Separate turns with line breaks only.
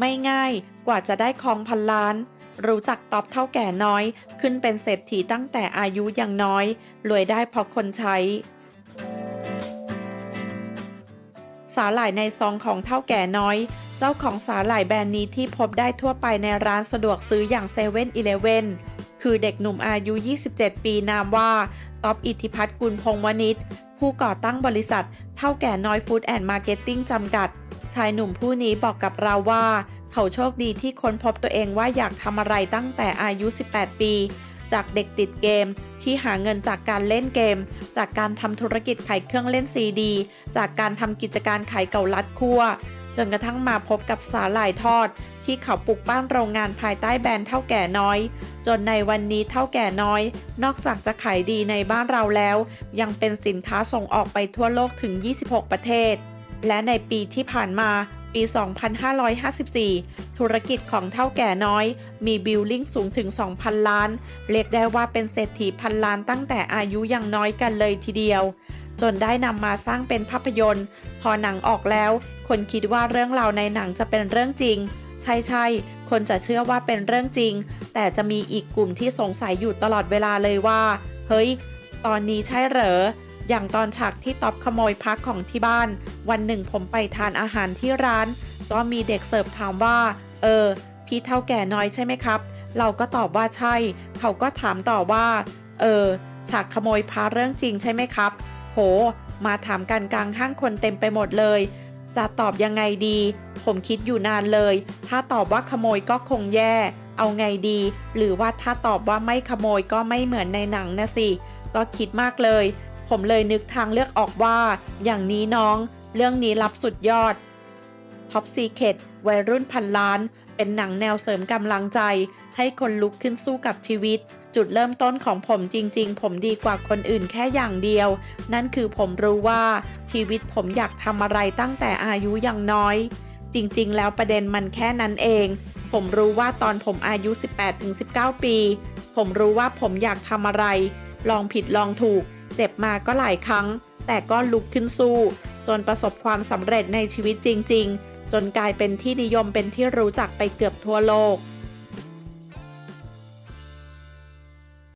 ไม่ง่ายกว่าจะได้คองพันล้าน รู้จักตอบเท่าแก่น้อย ขึ้นเป็นเศรษฐีตั้งแต่อายุยังน้อย รวยได้เพราะคนใช้ สาหร่ายในซองของเท่าแก่น้อย เจ้าของสาหร่ายแบรนด์นี้ที่พบได้ทั่วไปในร้านสะดวกซื้ออย่างเซเว่นอีเลเว่นคือเด็กหนุ่มอายุ 27 ปีนามว่า ต๊อบอิทธิพัฒน์กุลพงวณิช ผู้ก่อตั้งบริษัทเท่าแก่น้อยฟู้ดแอนด์มาร์เก็ตติ้งจำกัด ชายหนุ่มผู้นี้บอกกับเราว่า เขาโชคดีที่ค้นพบตัวเองว่าอยากทำอะไรตั้งแต่อายุ 18 ปี จากเด็กติดเกมที่หาเงินจากการเล่นเกม จากการทำธุรกิจขายเครื่องเล่นซีดี จากการทำกิจการขายเก่าลัดคั่ว จนกระทั่งมาพบกับสาหร่ายทอด ที่เขาปลูกบ้านโรงงานภายใต้แบรนด์เท่าแก่น้อย จนในวันนี้เท่าแก่น้อย นอกจากจะขายดีในบ้านเราแล้ว ยังเป็นสินค้าส่งออกไปทั่วโลกถึง 26 ประเทศ และในปีที่ผ่านมาปี 2554 ธุรกิจของเท่าแก่น้อย มีบิลลิ่งสูงถึง 2,000 ล้าน เรียกได้ว่าเป็นเศรษฐีพันล้านตั้งแต่อายุยังน้อยกันเลยทีเดียว จนได้นำมาสร้างเป็นภาพยนตร์ พอหนังออกแล้ว คนคิดว่าเรื่องราวในหนังจะเป็นเรื่องจริง ใช่ใช่ๆคนจะเชื่อว่าเป็นเรื่องจริง แต่จะมีอีกกลุ่มที่สงสัยอยู่ตลอดเวลาเลยว่า เฮ้ย ตอนนี้ใช่เหรอ อย่างตอนฉากที่ตอบขโมยพักของที่บ้าน วันหนึ่งผมไปทานอาหารที่ร้าน ก็มีเด็กเสิร์ฟถามว่า เออ พี่เท่าแก่น้อยใช่ไหมครับ เราก็ตอบว่าใช่ เขาก็ถามต่อว่า เออ ฉากขโมยพระเรื่องจริงใช่ไหมครับ โห มาถามกันกลางห้างคนเต็มไปหมดเลย จะตอบยังไงดี ผมคิดอยู่นานเลย ถ้าตอบว่าขโมยก็คงแย่ เอาไงดี หรือว่าถ้าตอบว่าไม่ขโมยก็ไม่เหมือนในหนังนะสิ ก็คิดมากเลย ผมเลยนึกทางเลือกออกว่า อย่างนี้น้อง เรื่องนี้รับสุดยอดท็อปซีเคดวัยรุ่นพันล้าน เป็นหนังแนวเสริมกำลังใจ ให้คนลุกขึ้นสู้กับชีวิต จุดเริ่มต้นของผมจริง ๆ ผมดีกว่าคนอื่นแค่อย่างเดียว นั่นคือผมรู้ว่าชีวิตผมอยากทำอะไรตั้งแต่อายุยังน้อย จริง ๆ แล้วประเด็นมันแค่นั้นเอง ผมรู้ว่าตอนผมอายุ 18-19 ปี ผมรู้ว่าผมอยากทำอะไร ลองผิดลองถูก เจ็บมาก็หลายครั้ง แต่ก็ลุกขึ้นสู้ จนประสบความสำเร็จในชีวิตจริง ๆ จนกลายเป็นที่นิยมเป็นที่รู้จักไปเกือบทั่วโลก